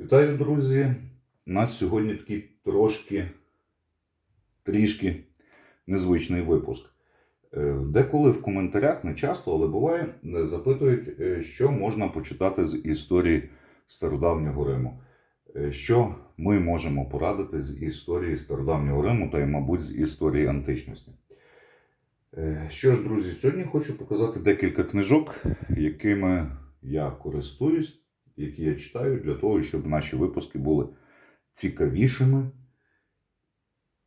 Вітаю, друзі! У нас сьогодні такий трошки, трішки незвичний випуск. Е, Деколи в коментарях, не часто, але буває, е, запитують, е, що можна почитати з історії стародавнього Риму. Що ми можемо порадити з історії стародавнього Риму та й, мабуть, з історії античності. Що ж, друзі, сьогодні хочу показати декілька книжок, якими я користуюсь, які я читаю, для того, щоб наші випуски були цікавішими,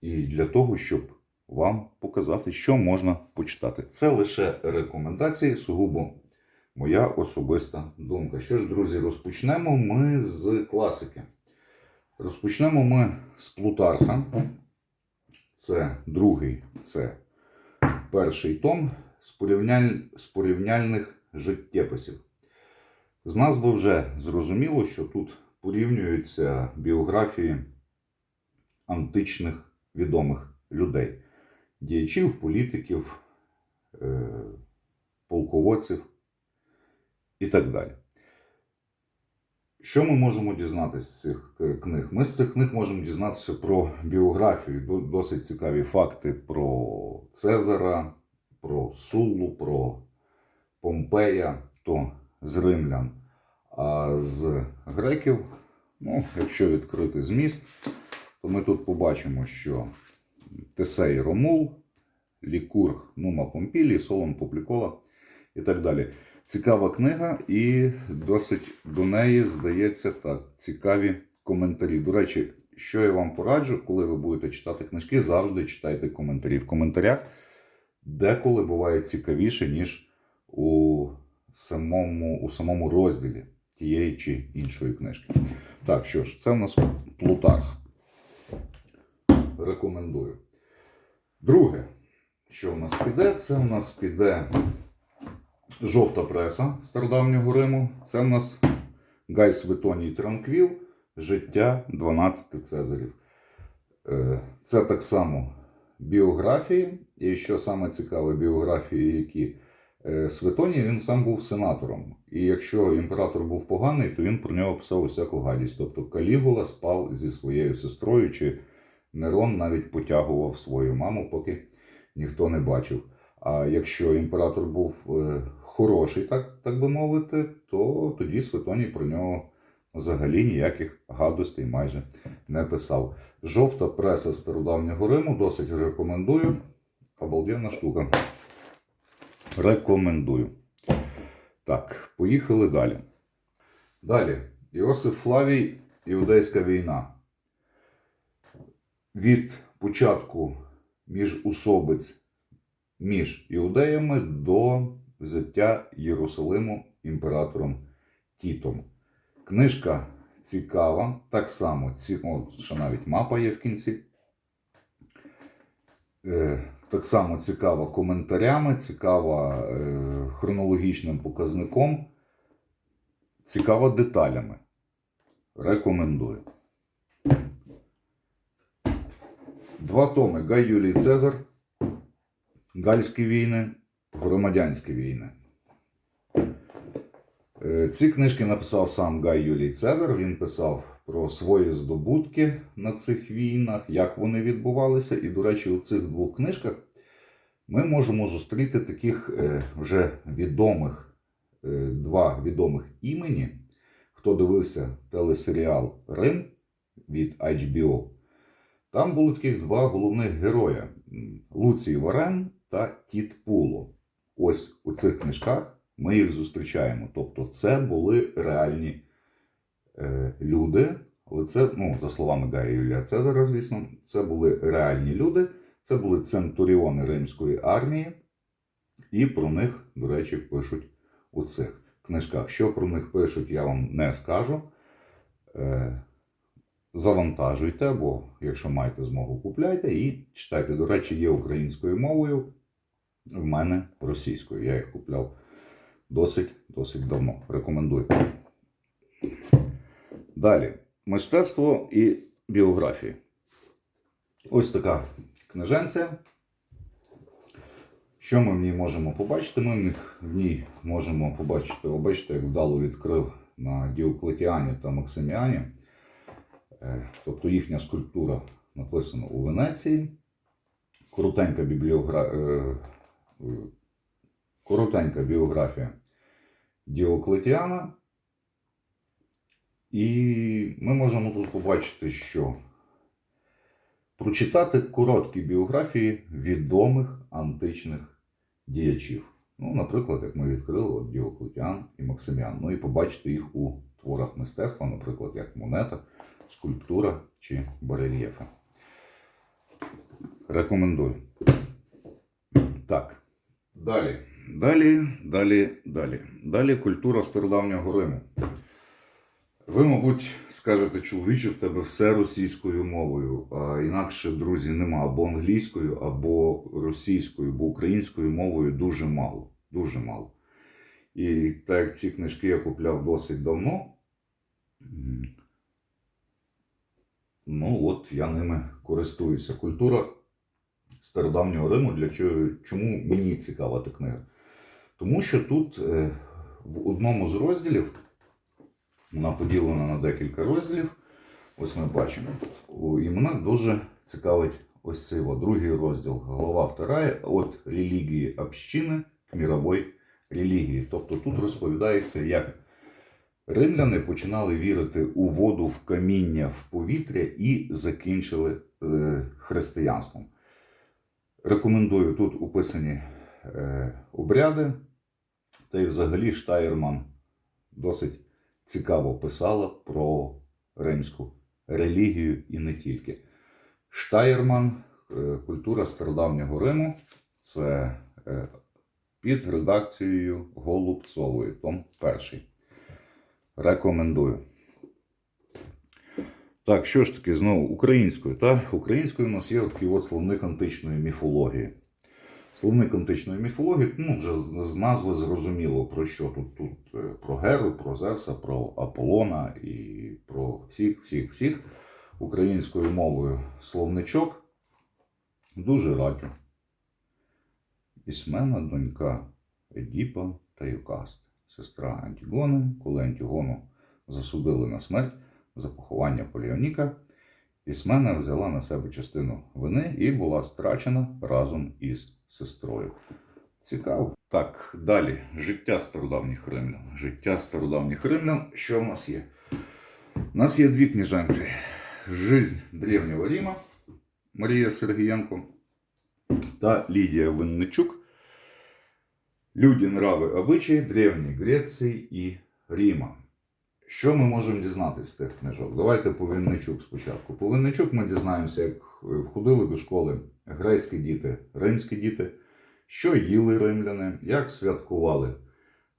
і для того, щоб вам показати, що можна почитати. Це лише рекомендації, сугубо моя особиста думка. Що ж, друзі, розпочнемо ми з класики. Розпочнемо ми з Плутарха. Це другий, це перший том з, порівняль... з порівняльних життєписів. З назви вже зрозуміло, що тут порівнюються біографії античних відомих людей, діячів, політиків, е, полководців і так далі. Що ми можемо дізнатися з цих е, книг? Ми з цих книг можемо дізнатися про біографію, досить цікаві факти про Цезара, про Суллу, про Помпея, то з римлян. А з греків, ну, якщо відкрити зміст, то ми тут побачимо, що Тесей Ромул, Лікург Нума Помпілій, Солон Публікола і так далі. Цікава книга, і досить до неї здається так, цікаві коментарі. До речі, що я вам пораджу, коли ви будете читати книжки, завжди читайте коментарі. В коментарях деколи буває цікавіше, ніж у самому, у самому розділі тієї чи іншої книжки. Так, що ж, це в нас Плутарх. Рекомендую. Друге, що в нас піде, це в нас піде жовта преса стародавнього Риму. Це в нас Гай Светоній Транквіл, життя 12 Цезарів. Е, Це так само біографії. І що саме цікаве, біографії, які Светоній він сам був сенатором. І якщо імператор був поганий, то він про нього писав усяку гадість. Тобто Калігула спав зі своєю сестрою, чи Нерон навіть потягував свою маму, поки ніхто не бачив. А якщо імператор був е, хороший, так, так би мовити, то тоді Светоній про нього взагалі ніяких гадостей майже не писав. Жовта преса стародавнього Риму досить рекомендую. Обалденна штука. Рекомендую. Так, поїхали далі. Далі. Іосиф Флавій, Іудейська війна. Від початку міжусобиць між іудеями до взяття Єрусалиму імператором Тітом. Книжка цікава, так само, ці, от, ще навіть мапа є в кінці. Е, так само цікава коментарями, цікава е, хронологічним показником, цікава деталями. Рекомендую. Два томи Гай Юлій Цезар, Гальські війни, Громадянські війни. Е, Ці книжки написав сам Гай Юлій Цезар. Він писав про свої здобутки на цих війнах, як вони відбувалися. І, до речі, у цих двох книжках ми можемо зустріти таких е, вже відомих, е, два відомих імені. Хто дивився телесеріал Рим від HBO, там були таких два головних героя: Луцій Варен та Тіт Пуло. Ось у цих книжках ми їх зустрічаємо. Тобто, це були реальні люди. Але це, ну, за словами Гая Юлія Цезара, звісно, це були реальні люди, це були центуріони римської армії, і про них, до речі, пишуть у цих книжках. Що про них пишуть, я вам не скажу. Е, завантажуйте, або якщо маєте змогу, купляйте і читайте. До речі, є українською мовою, в мене російською. Я їх купляв досить досить давно. Рекомендую. Далі. Мистецтво і біографії. Ось така книженця. Що ми в ній можемо побачити? Ми в ній можемо побачити, бачите, як вдало відкрив на Діоклетіані та Максиміані. Е, Тобто їхня скульптура написана у Венеції. Коротенька, бібліогра... е, е, Коротенька біографія Діоклетіана. І ми можемо тут побачити, що прочитати короткі біографії відомих античних діячів. Ну, наприклад, як ми відкрили от Діоклетіан і Максиміан. Ну і побачити їх у творах мистецтва, наприклад, як монета, скульптура чи барельєфи. Рекомендую. Так. Далі. Далі, далі, далі. Далі культура стародавнього Риму. Ви, мабуть, скажете, чоловіче, в тебе все російською мовою, а інакше, друзі, нема або англійською, або російською, бо українською мовою дуже мало. Дуже мало. І так як ці книжки я купляв досить давно, ну от я ними користуюся. Культура стародавнього Риму, для чого, чому мені цікава та книга? Тому що тут е, в одному з розділів вона поділена на декілька розділів. Ось ми бачимо. І мене дуже цікавить ось цей от, другий розділ, глава 2, от релігії общини к міровой релігії. Тобто тут розповідається, як римляни починали вірити у воду, в каміння, в повітря і закінчили е, християнством. Рекомендую тут описані е, обряди. Та й взагалі Штайерман досить цікаво писала про римську релігію і не тільки. Штайерман, е, культура стародавнього Риму, це е, під редакцією Голубцової, том перший. Рекомендую. Так, що ж таки, знову українською. Та? Українською у нас є такий от словник античної міфології. Словник античної міфології, ну, вже з, назви зрозуміло, про що тут. Тут е, про Геру, про Зевса, про Аполлона і про всіх, всіх, всіх українською мовою словничок. Дуже раджу. Ісмена, донька Едіпа та Юкаст, сестра Антігони, коли Антігону засудили на смерть за поховання Поліоніка, Ісмена взяла на себе частину вини і була страчена разом із сестрою. Цікаво. Так, далі. Життя стародавніх римлян. Життя стародавніх римлян. Що в нас є? У нас є дві книжанці. Жизнь древнього Рима Марія Сергієнко та Лідія Винничук. Люди, нрави, обичаї Древньої Греції і Рима. Що ми можемо дізнатися з тих книжок? Давайте по Винничук спочатку. По Винничук ми дізнаємося, як е, входили до школи грецькі діти, римські діти, що їли римляни, як святкували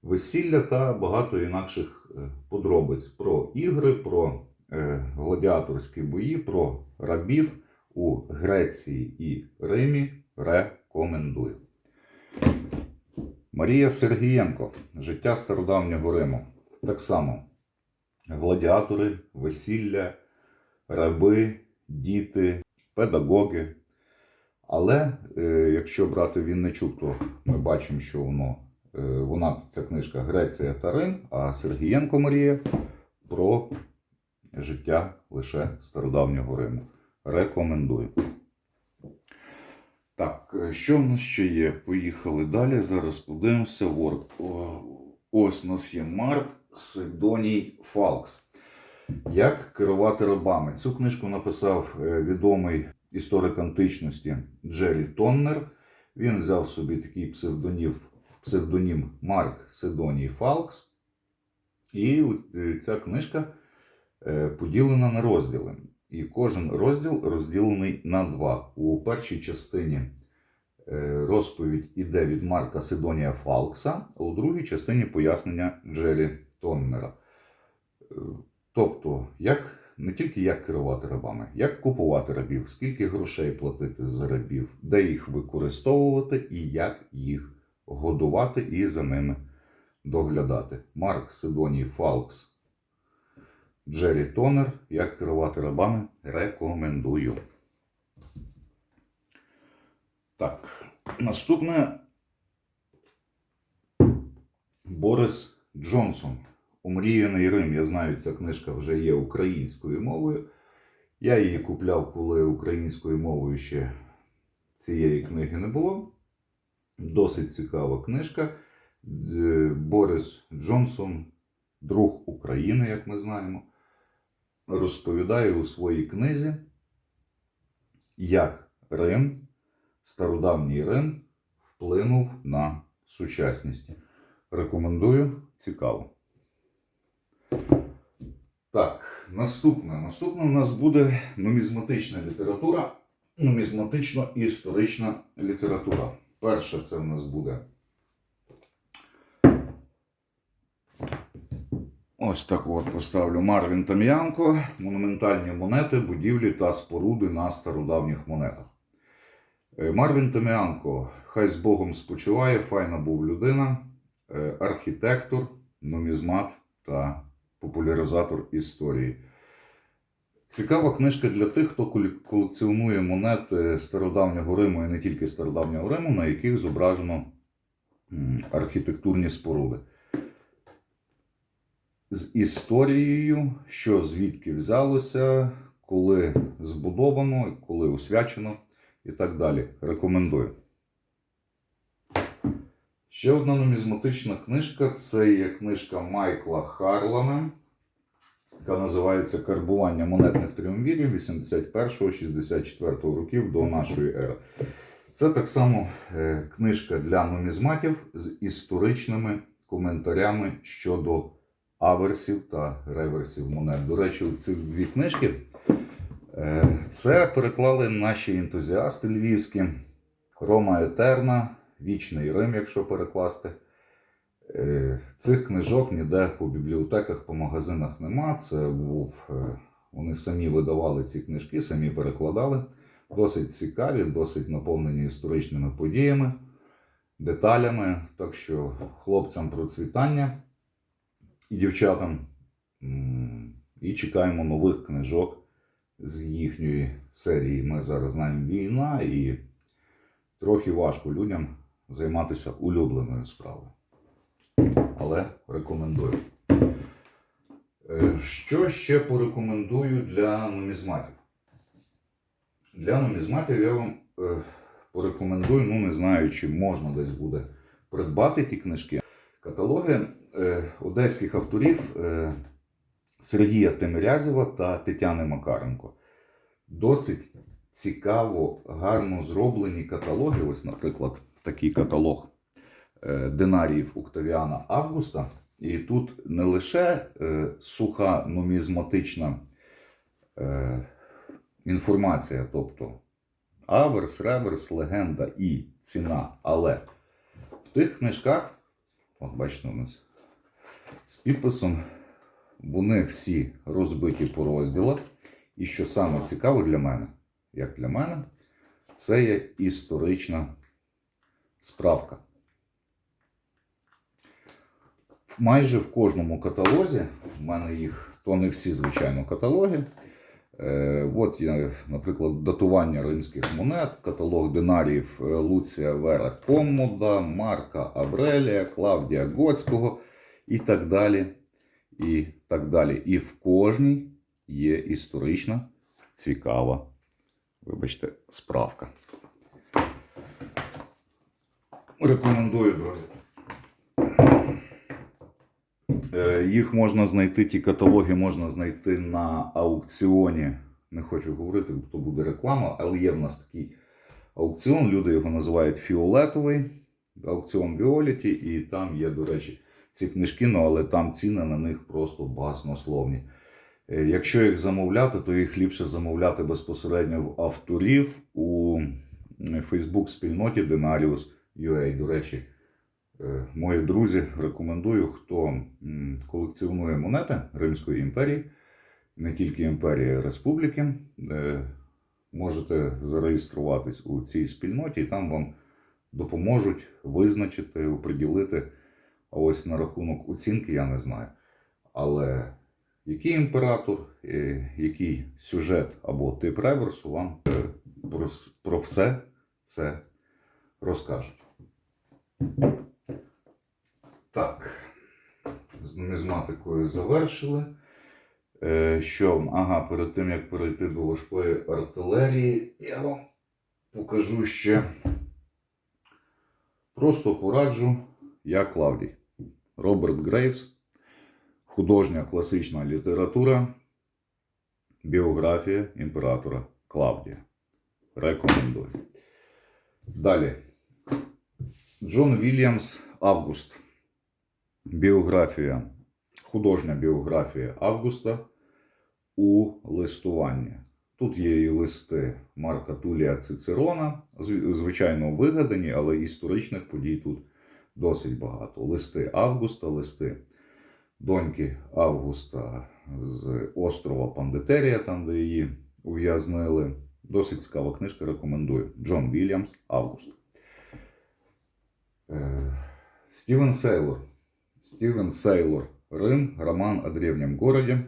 весілля та багато інакших е, подробиць про ігри, про е, гладіаторські бої, про рабів у Греції і Римі. Рекомендую. Марія Сергієнко. Життя стародавнього Риму. Так само гладіатори, весілля, раби, діти, педагоги. Але е, якщо брати Вінничук, то ми бачимо, що воно, е, вона, ця книжка Греція та Рим, а Сергієнко Марія про життя лише стародавнього Риму. Рекомендую. Так, е, що в нас ще є? Поїхали далі. Зараз подивимося. Word. Ось у нас є Марк Сидоній Фалкс. Як керувати рабами? Цю книжку написав е, відомий історик античності Джері Тоннер. Він взяв собі такий псевдонім, псевдонім Марк Сидоній Фалкс. І е, ця книжка е, поділена на розділи. І кожен розділ розділений на два. У першій частині розповідь іде від Марка Сидонія Фалкса, а у другій частині пояснення Джері Тоннера. Е, Тобто, як, не тільки як керувати рабами, як купувати рабів, скільки грошей платити за рабів, де їх використовувати і як їх годувати і за ними доглядати. Марк Сидоній Фалкс Джері Тонер, як керувати рабами, рекомендую. Так, наступне Борис Джонсон. Омріяний Рим. Я знаю, ця книжка вже є українською мовою. Я її купляв, коли українською мовою ще цієї книги не було. Досить цікава книжка. Борис Джонсон, друг України, як ми знаємо, розповідає у своїй книзі, як Рим, стародавній Рим, вплинув на сучасність. Рекомендую, цікаво. Так, наступне. Наступне у нас буде нумізматична література, нумізматично-історична література. Перше це в нас буде. Ось так от поставлю Марвін Там'янко. Монументальні монети, будівлі та споруди на стародавніх монетах. Е, Марвін Там'янко, хай з Богом спочиває, файна був людина, архітектор, нумізмат та популяризатор історії. Цікава книжка для тих, хто колекціонує монети стародавнього Риму і не тільки стародавнього Риму, на яких зображено архітектурні споруди. З історією, що звідки взялося, коли збудовано, коли освячено і так далі. Рекомендую. Ще одна нумізматична книжка це є книжка Майкла Харлана, яка називається Карбування монетних тріумвірів 81-64 років до нашої ери. Це так само е, книжка для нумізматів з історичними коментарями щодо аверсів та реверсів монет. До речі, ці дві книжки е, це переклали наші ентузіасти львівські. Рома Етерна, Вічний Рим, якщо перекласти. Е, Цих книжок ніде по бібліотеках, по магазинах нема. Це був. е, Вони самі видавали ці книжки, самі перекладали. Досить цікаві, досить наповнені історичними подіями, деталями. Так що хлопцям процвітання і дівчатам. І чекаємо нових книжок з їхньої серії. Ми зараз знаємо війна і трохи важко людям займатися улюбленою справою. Але рекомендую. Е, Що ще порекомендую для нумізматів? Для нумізматів я вам е, порекомендую, ну не знаю, чи можна десь буде придбати ті книжки. Каталоги е, одеських авторів Сергія Темирязєва та Тетяни Макаренко. Досить цікаво, гарно зроблені каталоги. Ось, наприклад, такий каталог е, динаріїв Октавіана Августа. І тут не лише е, суха нумізматична е, інформація, тобто аверс, реверс, легенда і ціна. Але в тих книжках, от бачите, у нас з підписом, вони всі розбиті по розділах. І що саме цікаве для мене, як для мене, це є історична справка. Майже в кожному каталозі, в мене їх, то не всі, звичайно, каталоги. Е, от є, наприклад, датування римських монет, каталог динаріїв е, Луція Вера Коммода, Марка Аврелія, Клавдія Гоцького і так далі. І так далі. І в кожній є історична цікава, вибачте, справка. Рекомендую, друзі. Е, Їх можна знайти, ті каталоги можна знайти на аукціоні. Не хочу говорити, бо то буде реклама, але є в нас такий аукціон. Люди його називають фіолетовий, аукціон Віоліті, і там є, до речі, ці книжки, ну але там ціни на них просто баснословні. Е, Якщо їх замовляти, то їх ліпше замовляти безпосередньо в авторів у Фейсбук спільноті Denarius UA. До речі, е, мої друзі, рекомендую, хто колекціонує монети Римської імперії, не тільки імперії, республіки. е, Можете зареєструватись у цій спільноті, і там вам допоможуть визначити, оприділити. А ось на рахунок оцінки я не знаю. Але який імператор, е, який сюжет або тип реверсу вам про все це розкажуть. Так, з нумізматикою завершили. Е, що, ага, перед тим як перейти до важкої артилерії, я вам покажу ще. Просто пораджу, я Клавдій. Роберт Грейвс, художня класична література, біографія імператора Клавдія. Рекомендую. Далі. Джон Вільямс Август. Біографія. Художня біографія Августа у листуванні. Тут є і листи Марка Тулія Цицерона, звичайно, вигадані, але історичних подій тут досить багато. Листи Августа, листи доньки Августа з острова Пандетерія, там, де її ув'язнили. Досить цікава книжка, рекомендую. Джон Вільямс Август. Е, Стівен Сейлор. Стівен Сейлор. Рим. Роман о древнем городі.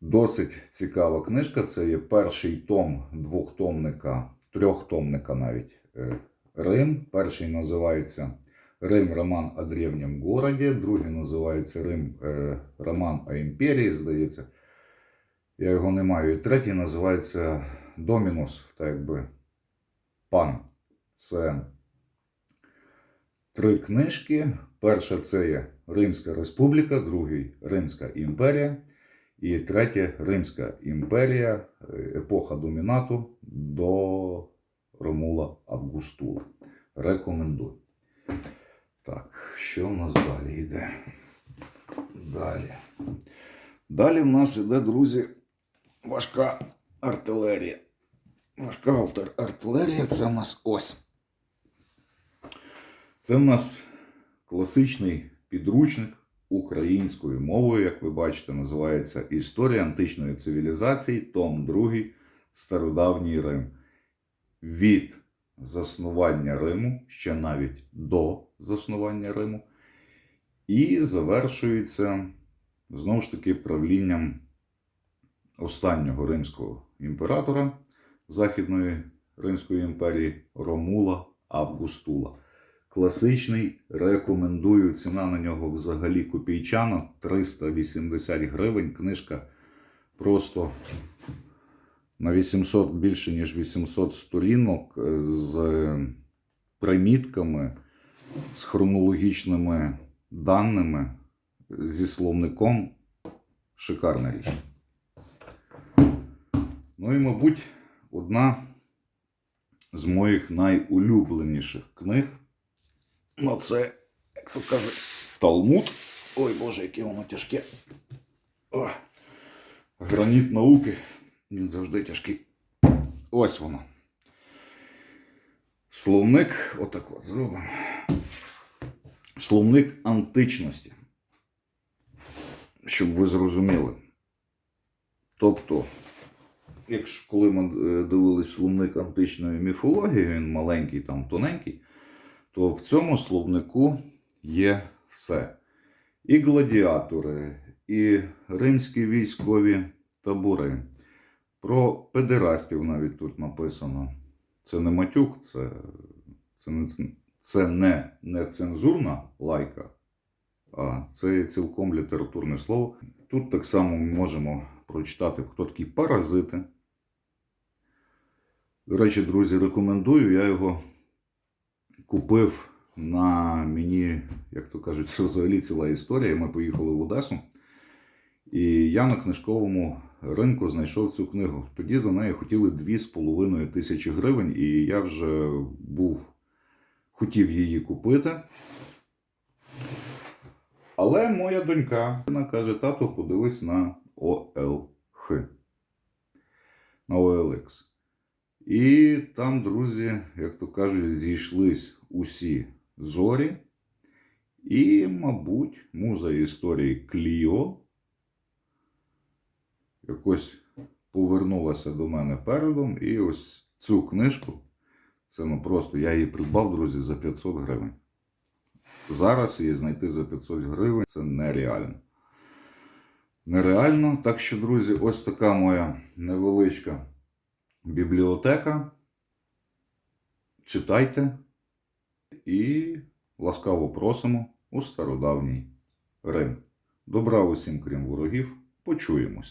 Досить цікава книжка. Це є перший том двохтомника, трьохтомника навіть. е, Рим. Перший називається Рим Роман о древнем городі. Другий називається Рим е, Роман о імперії, здається. Я його не маю. І третій називається Домінус, так якби пан. Це три книжки. Перша це є Римська Республіка, другий Римська імперія. І третє Римська імперія, е, епоха домінату до Ромула Августула. Рекомендую. Так, що в нас далі йде? Далі. Далі в нас іде, друзі, важка артилерія. Важка артилерія це в нас ось. Це в нас класичний підручник українською мовою, як ви бачите, називається Історія античної цивілізації, том 2, Стародавній Рим. Від заснування Риму, ще навіть до заснування Риму, і завершується знову ж таки правлінням останнього римського імператора Західної Римської імперії Ромула Августула. Класичний рекомендую. Ціна на нього взагалі копійчана 380 гривень. Книжка просто на 800 більше, ніж 800 сторінок е, з примітками, з хронологічними даними, зі словником. Шикарна річ. Ну і, мабуть, одна з моїх найулюбленіших книг. Ну, це, як то кажуть, Талмуд. Ой Боже, яке воно тяжке. О, граніт науки. Він завжди тяжкий. Ось воно. Словник, отак от зробимо. Словник античності. Щоб ви зрозуміли. Тобто, якщо коли ми е, дивились словник античної міфології, він маленький, там тоненький, то в цьому словнику є все. І гладіатори, і римські військові табори. Про педерастів навіть тут написано. Це не матюк, це, це, не, це не нецензурна лайка, а це цілком літературне слово. Тут так само ми можемо прочитати, хто такі паразити. До речі, друзі, рекомендую. Я його купив на мені, як то кажуть, це взагалі ціла історія. Ми поїхали в Одесу. І я на книжковому ринку знайшов цю книгу. Тоді за неї хотіли 2,5 тисячі гривень, і я вже був, хотів її купити. Але моя донька вона каже: тато, подивись на ОЛХ. На OLX. І там, друзі, як то кажуть, зійшлись усі зорі. І, мабуть, муза історії Кліо якось повернулася до мене передом. І ось цю книжку, це ну просто я її придбав, друзі, за 500 гривень. Зараз її знайти за 500 гривень це нереально. Нереально. Так що, друзі, ось така моя невеличка бібліотека. Читайте і ласкаво просимо у стародавній Рим. Добра усім, крім ворогів. Почуємось.